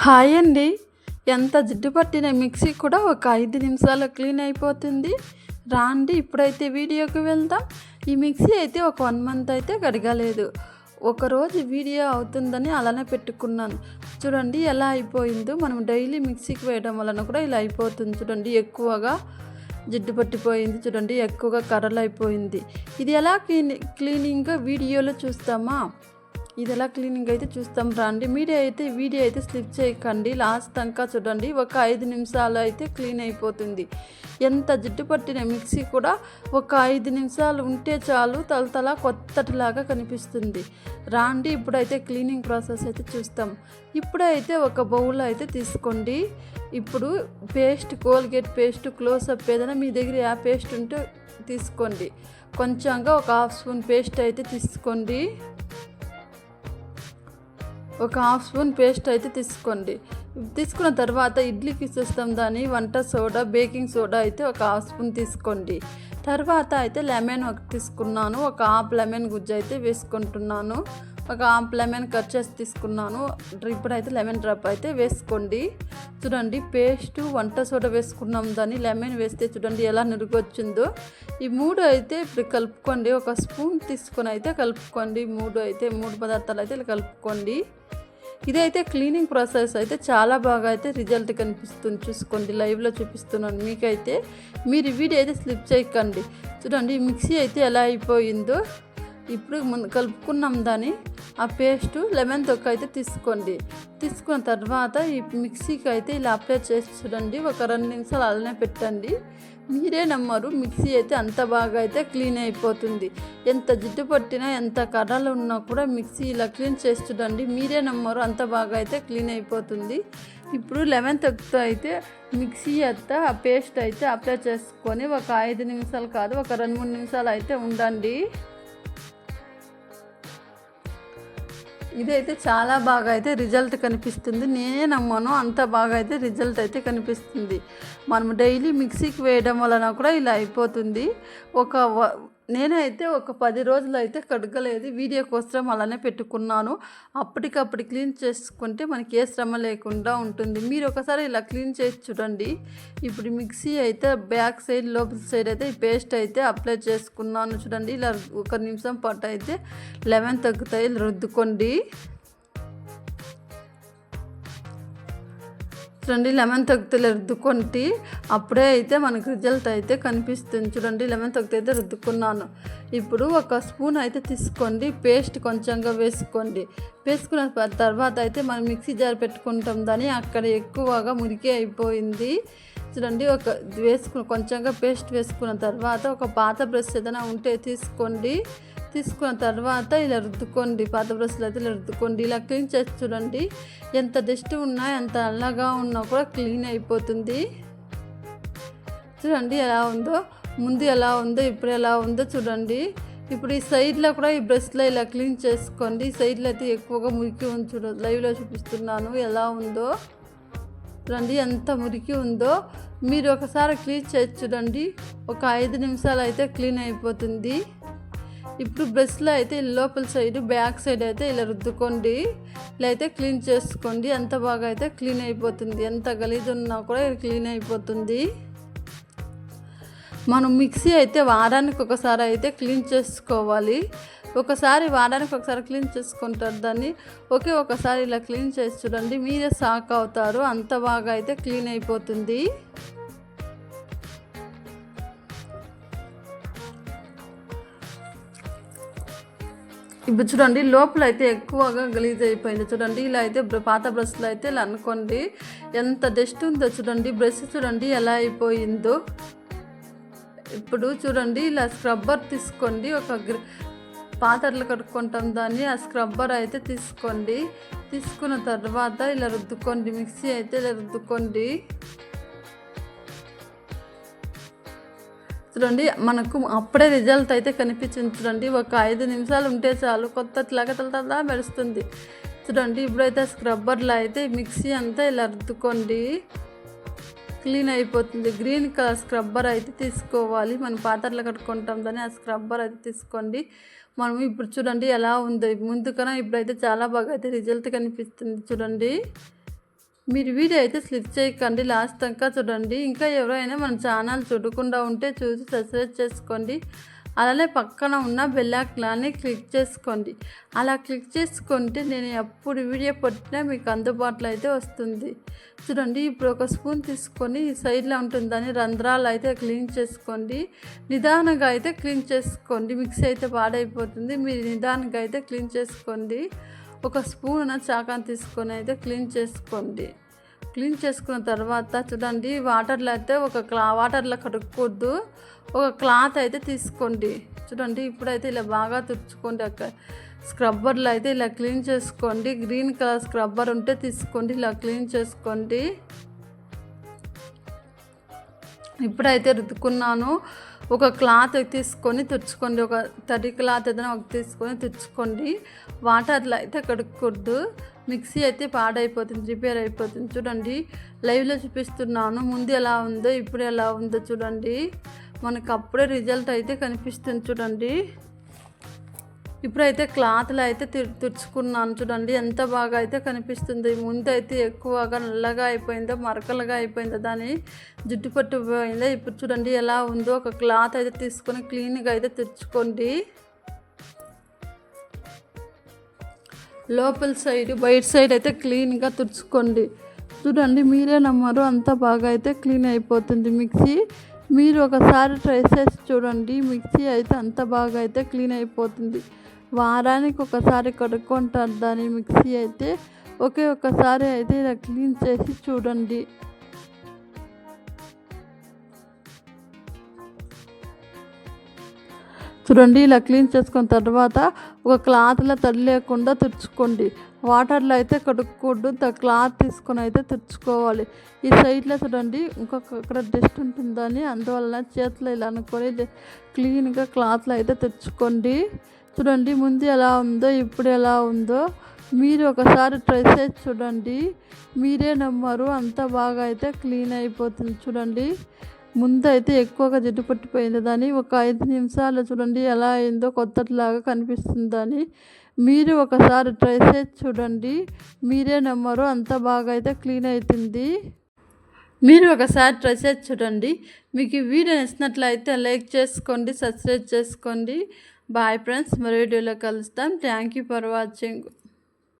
Hi అండి. ఎంత జిడ్డు పట్టిన మిక్సీ కూడా ఒక ఐదు నిమిషాల్లో క్లీన్ అయిపోతుంది. రాండి ఇప్పుడైతే వీడియోకి వెళ్దాం. ఈ మిక్సీ అయితే ఒక వన్ మంత్ అయితే కడగలేదు. ఒకరోజు వీడియో అవుతుందని అలానే పెట్టుకున్నాను. చూడండి ఎలా అయిపోయిందో. మనం డైలీ మిక్సీకి వేయడం వలన కూడా ఇలా అయిపోతుంది. చూడండి ఎక్కువగా జిడ్డు పట్టిపోయింది. చూడండి ఎక్కువగా కర్రలు అయిపోయింది. ఇది ఎలా క్లీని క్లీనింగ్గా వీడియోలో చూస్తామా? ఇది ఎలా క్లీనింగ్ అయితే చూస్తాం రండి. మీడియా అయితే వీడియో అయితే స్లిప్ చేయకండి. లాస్ట్ దాకా చూడండి. ఒక ఐదు నిమిషాలు అయితే క్లీన్ అయిపోతుంది. ఎంత జిడ్డు పట్టిన మిక్సీ కూడా ఒక ఐదు నిమిషాలు ఉంటే చాలు తలతల కొత్తటిలాగా కనిపిస్తుంది. రాండి ఇప్పుడైతే క్లీనింగ్ ప్రాసెస్ అయితే చూస్తాం. ఇప్పుడైతే ఒక బౌల్ అయితే తీసుకోండి. ఇప్పుడు పేస్ట్ కోల్గేట్ పేస్ట్ క్లోజప్ ఏదైనా మీ దగ్గర ఆ పేస్ట్ ఉంటే తీసుకోండి. కొంచెంగా ఒక హాఫ్ స్పూన్ పేస్ట్ అయితే తీసుకోండి. ఒక హాఫ్ స్పూన్ పేస్ట్ అయితే తీసుకోండి. తీసుకున్న తర్వాత ఇడ్లీకి ఇచ్చేస్తాం దాన్ని వంట సోడా బేకింగ్ సోడా అయితే ఒక హాఫ్ స్పూన్ తీసుకోండి. తర్వాత అయితే లెమన్ ఒక తీసుకున్నాను ఒక హాఫ్ లెమన్ గుజ్జు అయితే వేసుకుంటున్నాను. ఒక హాఫ్ లెమన్ కట్ చేసి తీసుకున్నాను ఇప్పుడు అయితే లెమన్ డ్రాప్ అయితే వేసుకోండి. చూడండి పేస్ట్ వంట సోడా వేసుకున్నాం దాన్ని లెమన్ వేస్తే చూడండి ఎలా నురుగొచ్చిందో. ఈ మూడు అయితే ఇప్పుడు కలుపుకోండి ఒక స్పూన్ తీసుకొని అయితే కలుపుకోండి. మూడు అయితే మూడు పదార్థాలు అయితే ఇలా కలుపుకోండి. ఇదైతే క్లీనింగ్ ప్రాసెస్ అయితే చాలా బాగా అయితే రిజల్ట్ కనిపిస్తుంది. చూసుకోండి లైవ్లో చూపిస్తున్నాను మీకైతే. మీరు వీడియో అయితే స్లిప్ చేయకండి. చూడండి మిక్సీ అయితే ఎలా అయిపోయిందో. ఇప్పుడు మనం కలుపుకున్నాం దాన్ని. ఆ పేస్ట్ లెమన్ తొక్క అయితే తీసుకోండి. తీసుకున్న తర్వాత ఈ మిక్సీకి అయితే ఇలా అప్లై చేసి చూడండి. ఒక రెండు నిమిషాలు అలానే పెట్టండి. మీరే నమ్మరు మిక్సీ అయితే అంత బాగా అయితే క్లీన్ అయిపోతుంది. ఎంత జిడ్డు పట్టినా ఎంత కర్రలు ఉన్నా కూడా మిక్సీ ఇలా క్లీన్ చేసి చూడండి మీరే నమ్మరు అంత బాగా అయితే క్లీన్ అయిపోతుంది. ఇప్పుడు లెమన్ తొక్కుతో అయితే మిక్సీ అంతా ఆ పేస్ట్ అయితే అప్లై చేసుకొని ఒక ఐదు నిమిషాలు కాదు ఒక రెండు మూడు నిమిషాలు అయితే ఉండండి. ఇదైతే చాలా బాగా అయితే రిజల్ట్ కనిపిస్తుంది. నేనే నమ్మను. అంత బాగా అయితే రిజల్ట్ అయితే కనిపిస్తుంది. మనం డైలీ మిక్సీకి వేయడం వలన కూడా ఇలా అయిపోతుంది. ఒక వ- నేనైతే ఒక పది రోజులు అయితే కడగలేదు. వీడియో కోసం అలానే పెట్టుకున్నాను. అప్పటికప్పుడు క్లీన్ చేసుకుంటే మనకి ఏ శ్రమ లేకుండా ఉంటుంది. మీరు ఒకసారి ఇలా క్లీన్ చేసి చూడండి. ఇప్పుడు మిక్సీ అయితే బ్యాక్ సైడ్ లోపల సైడ్ అయితే ఈ పేస్ట్ అయితే అప్లై చేసుకున్నాను. చూడండి ఇలా ఒక నిమిషం పాటు అయితే లెవెన్ తగ్గుతాయి. రుద్దుకోండి. చూడండి లెమన్ తగ్గితే రుద్దుకుంటే అప్పుడే అయితే మనకు రిజల్ట్ అయితే కనిపిస్తుంది. చూడండి లెమన్ తగ్గితే అయితే రుద్దుకున్నాను. ఇప్పుడు ఒక స్పూన్ అయితే తీసుకోండి. పేస్ట్ కొంచెంగా వేసుకోండి. వేసుకున్న తర్వాత అయితే మనం మిక్సీ జార్ పెట్టుకుంటాం. దాన్ని అక్కడ ఎక్కువగా మురికి అయిపోయింది. చూడండి ఒక వేసుకున్న కొంచెంగా పేస్ట్ వేసుకున్న తర్వాత ఒక పాత బ్రష్ ఏదైనా ఉంటే తీసుకోండి. తీసుకున్న తర్వాత ఇలా రుద్దుకోండి పాత బ్రష్లు అయితే ఇలా రుద్దుకోండి ఇలా క్లీన్ చేసి చూడండి. ఎంత డస్ట్ ఉన్నా ఎంత అల్లగా ఉన్నా కూడా క్లీన్ అయిపోతుంది. చూడండి ఎలా ఉందో ముందు ఎలా ఉందో ఇప్పుడు ఎలా ఉందో చూడండి. ఇప్పుడు ఈ సైడ్లో కూడా ఈ బ్రష్లో ఇలా క్లీన్ చేసుకోండి. ఈ సైడ్లో అయితే ఎక్కువగా మురికి ఉంది చూడ లైవ్లో చూపిస్తున్నాను ఎలా ఉందో. చూడండి ఎంత మురికి ఉందో. మీరు ఒకసారి క్లీన్ చేసి చూడండి. ఒక ఐదు నిమిషాలు అయితే క్లీన్ అయిపోతుంది. ఇప్పుడు బ్రష్లో అయితే లోపల సైడ్ బ్యాక్ సైడ్ అయితే ఇలా రుద్దుకోండి. ఇలా అయితే క్లీన్ చేసుకోండి. ఎంత బాగా అయితే క్లీన్ అయిపోతుంది. ఎంత గలీజ్ ఉన్నా కూడా ఇది క్లీన్ అయిపోతుంది. మనం మిక్సీ అయితే వారానికి ఒకసారి అయితే క్లీన్ చేసుకోవాలి. ఒకసారి వారానికి ఒకసారి క్లీన్ చేసుకుంటారు దాన్ని. ఒకే ఒకసారి ఇలా క్లీన్ చేసి చూడండి. మీరే షాక్ అవుతారు. అంత బాగా అయితే క్లీన్ అయిపోతుంది. ఇప్పుడు చూడండి లోపల అయితే ఎక్కువగా గలీజ్ అయిపోయింది. చూడండి ఇలా అయితే పాత బ్రష్లు అయితే ఇలా అనుకోండి ఎంత డస్ట్ ఉందో చూడండి బ్రష్ చూడండి ఎలా అయిపోయిందో. ఇప్పుడు చూడండి ఇలా స్క్రబ్బర్ తీసుకోండి ఒక పాత్రలు కట్టుకుంటాం దాన్ని ఆ స్క్రబ్బర్ అయితే తీసుకోండి. తీసుకున్న తర్వాత ఇలా రుద్దుకోండి మిక్సీ అయితే ఇలా రుద్దుకోండి. చూడండి మనకు అప్పుడే రిజల్ట్ అయితే కనిపించింది చూడండి. ఒక ఐదు నిమిషాలు ఉంటే చాలు కొత్త తలతలతలా మెరుస్తుంది. చూడండి ఇప్పుడైతే స్క్రబ్బర్లో అయితే మిక్సీ అంతా ఇలా రుద్దుకోండి. క్లీన్ అయిపోతుంది. గ్రీన్ కలర్ స్క్రబ్బర్ అయితే తీసుకోవాలి. మనం పాత్రలు కట్టుకుంటాం దాన్ని ఆ స్క్రబ్బర్ అయితే తీసుకోండి. మనం ఇప్పుడు చూడండి ఎలా ఉంది. ముందు కన్నా ఇప్పుడైతే చాలా బాగా అయితే రిజల్ట్ కనిపిస్తుంది చూడండి. మీరు వీడియో అయితే స్లిప్ చేయకండి లాస్ట్ దాకా చూడండి. ఇంకా ఎవరైనా మన ఛానల్ చూడకుండా ఉంటే చూసి సబ్స్క్రైబ్ చేసుకోండి. అలానే పక్కన ఉన్న బెల్లాక్లాన్ని క్లిక్ చేసుకోండి. అలా క్లిక్ చేసుకుంటే నేను ఎప్పుడు వీడియో పెట్టినా మీకు అందుబాటులో అయితే వస్తుంది. చూడండి ఇప్పుడు ఒక స్పూన్ తీసుకొని ఈ సైడ్లో ఉంటుందని రంధ్రాలు అయితే క్లీన్ చేసుకోండి. నిదానంగా అయితే క్లీన్ చేసుకోండి. మిక్సీ అయితే పాడైపోతుంది. మీరు నిదానంగా అయితే క్లీన్ చేసుకోండి. ఒక స్పూన్ చాకాన్ని తీసుకొని అయితే క్లీన్ చేసుకోండి. క్లీన్ చేసుకున్న తర్వాత చూడండి వాటర్లో అయితే ఒక క్లా వాటర్లో కడుక్కోద్దు. ఒక క్లాత్ అయితే తీసుకోండి. చూడండి ఇప్పుడైతే ఇలా బాగా తుడుచుకోండి అక్కడ స్క్రబ్బర్లో అయితే ఇలా క్లీన్ చేసుకోండి. గ్రీన్ కలర్ స్క్రబ్బర్ ఉంటే తీసుకోండి ఇలా క్లీన్ చేసుకోండి. ఇప్పుడైతే రుద్దుకున్నాను. ఒక క్లాత్ తీసుకొని తుడుచుకోండి. ఒక తడి క్లాత్ ఏదైనా ఒక తీసుకొని తుడుచుకోండి. వాటర్లో అయితే కడుక్కూడదు మిక్సీ అయితే పాడైపోతుంది రిపేర్ అయిపోతుంది. చూడండి లైవ్లో చూపిస్తున్నాను. ముందు ఎలా ఉందో ఇప్పుడు ఎలా ఉందో చూడండి. మనకు అప్పుడే రిజల్ట్ అయితే కనిపిస్తుంది చూడండి. ఇప్పుడైతే క్లాత్లో అయితే తుడుచుకున్నాను చూడండి ఎంత బాగా అయితే కనిపిస్తుంది. ముందు అయితే ఎక్కువగా నల్లగా అయిపోయిందో మరకలుగా అయిపోయిందో దాని జుట్టు పట్టిపోయిందో ఇప్పుడు చూడండి ఎలా ఉందో. ఒక క్లాత్ అయితే తీసుకొని క్లీన్గా అయితే తుడుచుకోండి. లోపల సైడ్ బయట సైడ్ అయితే క్లీన్గా తుడుచుకోండి. చూడండి మీరే నమ్మరు. అంత బాగా అయితే క్లీన్ అయిపోతుంది మిక్సీ. మీరు ఒకసారి ట్రై చేసి చూడండి. మిక్సీ అయితే అంత బాగా అయితే క్లీన్ అయిపోతుంది. వారానికి ఒకసారి కడుక్కుంటారు దాని మిక్సీ అయితే ఒకే ఒకసారి అయితే ఇలా క్లీన్ చేసి చూడండి. చూడండి ఇలా క్లీన్ చేసుకున్న తర్వాత ఒక క్లాత్లో తడి లేకుండా తుడుచుకోండి. వాటర్లో అయితే కడుక్కోద్దు క్లాత్ తీసుకొని అయితే తుడుచుకోవాలి. ఈ సైడ్లో చూడండి ఇంకొక అక్కడ డస్ట్ ఉంటుందని అందువలన చేతిలో ఇలా అనుకొని క్లీన్గా క్లాత్లో అయితే తుడుచుకోండి. చూడండి ముందు ఎలా ఉందో ఇప్పుడు ఎలా ఉందో. మీరు ఒకసారి ట్రై చేసి చూడండి. మీరే నమ్మరు అంత బాగా అయితే క్లీన్ అయిపోతుంది చూడండి. ముందు అయితే ఎక్కువగా జిడ్డు పట్టిపోయింది దాన్ని ఒక ఐదు నిమిషాలు చూడండి ఎలా అయిందో కొత్తలాగా దాన్ని మీరు ఒకసారి ట్రై చేసి చూడండి. మీరే నమ్మరు అంత బాగా అయితే క్లీన్ అవుతుంది మీరు ఒకసారి ట్రై చేసి చూడండి. మీకు ఈ వీడియో నచ్చినట్లయితే లైక్ చేసుకోండి సబ్స్క్రైబ్ చేసుకోండి. బాయ్ ఫ్రెండ్స్ మరో వీడియోలో కలుస్తాం. Thank you for watching